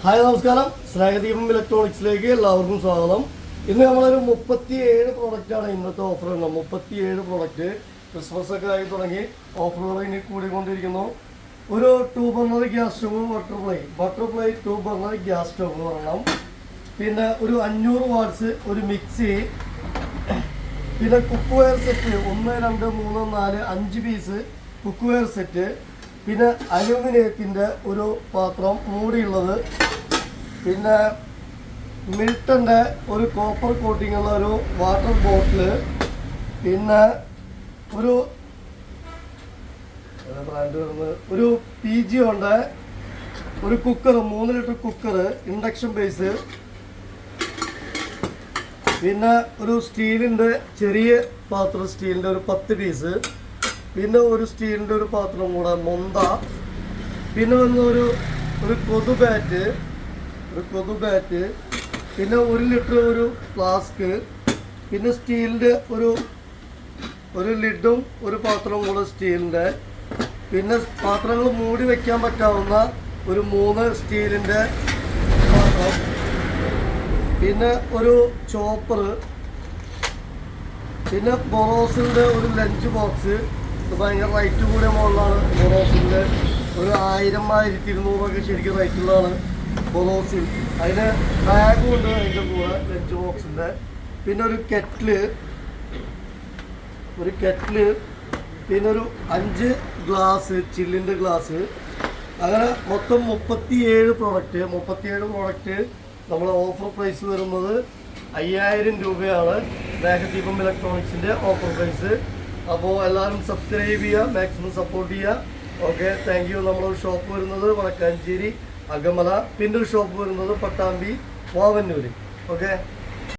Hi നമസ്കാരം. സ്നേഹദീപം ഇലക്ട്രോണിക്സിലേക്ക് എല്ലാവർക്കും സ്വാഗതം. ഇന്ന് നമ്മളൊരു മുപ്പത്തിയേഴ് പ്രോഡക്റ്റാണ് ഇന്നത്തെ ഓഫർ ഉള്ളത് മുപ്പത്തിയേഴ് പ്രോഡക്റ്റ് ക്രിസ്മസ് ഒക്കെ ആയി തുടങ്ങി. ഓഫറുകൾ ഇനി കൂടിക്കൊണ്ടിരിക്കുന്നു. ഒരു two burner gas stove butterfly butterfly two burner gas stove പറയണം. പിന്നെ ഒരു അഞ്ഞൂറ് വാട്സ് ഒരു മിക്സി പിന്നെ കുക്ക് വെയർ സെറ്റ് ഒന്ന് രണ്ട് മൂന്ന് നാല് അഞ്ച് പീസ് കുക്ക് വെയർ സെറ്റ് പിന്നെ അലുമിനിയത്തിന്റെ ഒരു പാത്രം മൂടിയുള്ളത്. പിന്നെ മിൽട്ടന്റെ ഒരു കോപ്പർ കോട്ടിംഗ് ഉള്ള ഒരു വാട്ടർ ബോട്ടിൽ പിന്നെ ഒരു ബ്രാൻഡ് ഒരു പി ജി ഉണ്ട്. ഒരു കുക്കർ മൂന്ന് ലിറ്റർ കുക്കർ ഇൻഡക്ഷൻ ബേസ്. പിന്നെ ഒരു സ്റ്റീലിന്റെ ചെറിയ പാത്രം സ്റ്റീലിന്റെ ഒരു പത്ത് പീസ്. പിന്നെ ഒരു സ്റ്റീലിന്റെ ഒരു പാത്രം കൂടെ മൊന്ത. പിന്നെ വന്ന ഒരു ഒരു കൊതു ബാറ്റ് ഒരു കൊതു ബാറ്റ് പിന്നെ ഒരു ലിറ്റർ ഒരു ഫ്ലാസ്ക് പിന്നെ സ്റ്റീലിന്റെ ഒരു ഒരു ലിഡും ഒരു പാത്രവും കൂടെ സ്റ്റീലിന്റെ പിന്നെ പാത്രങ്ങൾ മൂടി വെക്കാൻ പറ്റാവുന്ന ഒരു മൂന്ന് സ്റ്റീലിന്റെ പാത്രം. പിന്നെ ഒരു ചോപ്പർ പിന്നെ ബൊറോസിന്റെ ഒരു ലഞ്ച് ബോക്സ്. ഭയങ്കര റേറ്റ് കൂടിയ മോഡലാണ് ബൊറോസിന്റെ ഒരു ആയിരം ആയിരത്തി ഇരുന്നൂറൊക്കെ ശരിക്കും റൈറ്റുള്ളതാണ് ബൊറോസിൽ അതിന് ബാഗും ഉണ്ട് അതിന്റെ കൂടെ ലഞ്ച് ബോക്സിന്റെ പിന്നെ ഒരു കെറ്റിൽ ഒരു കെറ്റിൽ പിന്നെ ഒരു അഞ്ച് ഗ്ലാസ് ചില്ലിന്റെ ഗ്ലാസ് അങ്ങനെ മൊത്തം മുപ്പത്തിയേഴ് പ്രോഡക്റ്റ് മുപ്പത്തിയേഴ് പ്രോഡക്റ്റ് നമ്മളെ ഓഫർ പ്രൈസ് വരുന്നത് അയ്യായിരം രൂപയാണ്. സ്നേഹദീപം ഇലക്ട്രോണിക്സിന്റെ ഓഫർ പ്രൈസ് അപ്പോൾ എല്ലാവരും സബ്സ്ക്രൈബ് ചെയ്യുക മാക്സിമം സപ്പോർട്ട് ചെയ്യുക ഓക്കെ താങ്ക് യു നമ്മളൊരു ഷോപ്പ് വരുന്നത് വടക്കാഞ്ചേരി അകമല പിന്നെ ഒരു ഷോപ്പ് വരുന്നത് പട്ടാമ്പി വാവന്നൂര്. ഓക്കെ